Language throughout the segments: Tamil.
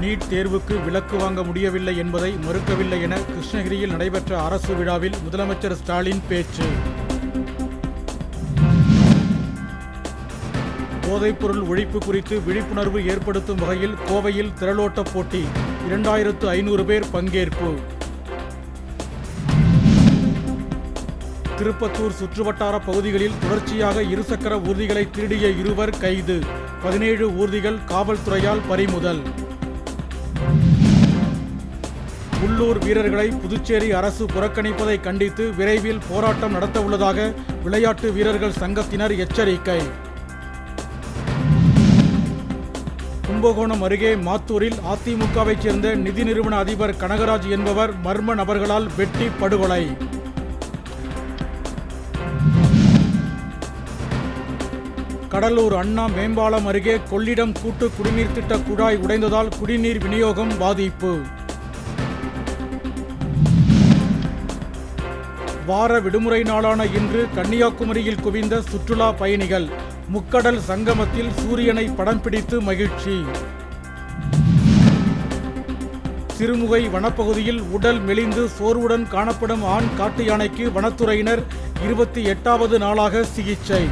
நீட் தேர்வுக்கு விலக்கு வாங்க முடியவில்லை என்பதை மறுக்கவில்லை என கிருஷ்ணகிரியில் நடைபெற்ற அரசு விழாவில் முதலமைச்சர் ஸ்டாலின் பேச்சு. போதைப்பொருள் ஒழிப்பு குறித்து விழிப்புணர்வு ஏற்படுத்தும் வகையில் கோவையில் திரளோட்டப் போட்டி. இரண்டாயிரத்து ஐநூறு பேர் பங்கேற்பு. திருப்பத்தூர் சுற்றுவட்டார பகுதிகளில் தொடர்ச்சியாக இருசக்கர ஊர்திகளை திருடிய இருவர் கைது. பதினேழு ஊர்திகள் காவல்துறையால் பறிமுதல். உள்ளூர் வீரர்களை புதுச்சேரி அரசு புறக்கணிப்பதை கண்டித்து விரைவில் போராட்டம் நடத்தவுள்ளதாக விளையாட்டு வீரர்கள் சங்கத்தினர் எச்சரிக்கை. கும்பகோணம் அருகே மாத்தூரில் அதிமுகவைச் சேர்ந்த நிதி நிறுவன அதிபர் கனகராஜ் என்பவர் மர்ம நபர்களால் வெட்டி படுகொலை. கடலூர் அண்ணா மேம்பாலம் அருகே கொள்ளிடம் கூட்டு குடிநீர் திட்ட குழாய் உடைந்ததால் குடிநீர் விநியோகம் பாதிப்பு. வார விடுமுறை நாளான இன்று கன்னியாகுமரியில் குவிந்த சுற்றுலா பயணிகள் முக்கடல் சங்கமத்தில் சூரியனை படம் பிடித்து மகிழ்ச்சி. சிறுமுகை வனப்பகுதியில் உடல் மெலிந்து சோர்வுடன் காணப்படும் ஆண் காட்டு யானைக்கு வனத்துறையினர் இருபத்தி எட்டாவது நாளாக சிகிச்சை.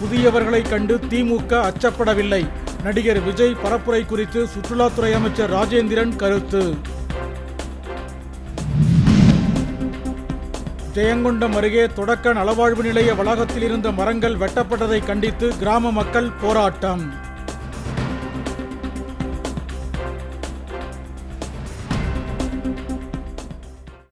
புதியவர்களை கண்டு திமுக அச்சப்படவில்லை. நடிகர் விஜய் பரப்புரை குறித்து சுற்றுலாத்துறை அமைச்சர் ராஜேந்திரன் கருத்து. ஜெயங்கொண்டம் அருகே தொடக்க நலவாழ்வு நிலைய வளாகத்தில் இருந்த மரங்கள் வெட்டப்பட்டதை கண்டித்து கிராம மக்கள் போராட்டம்.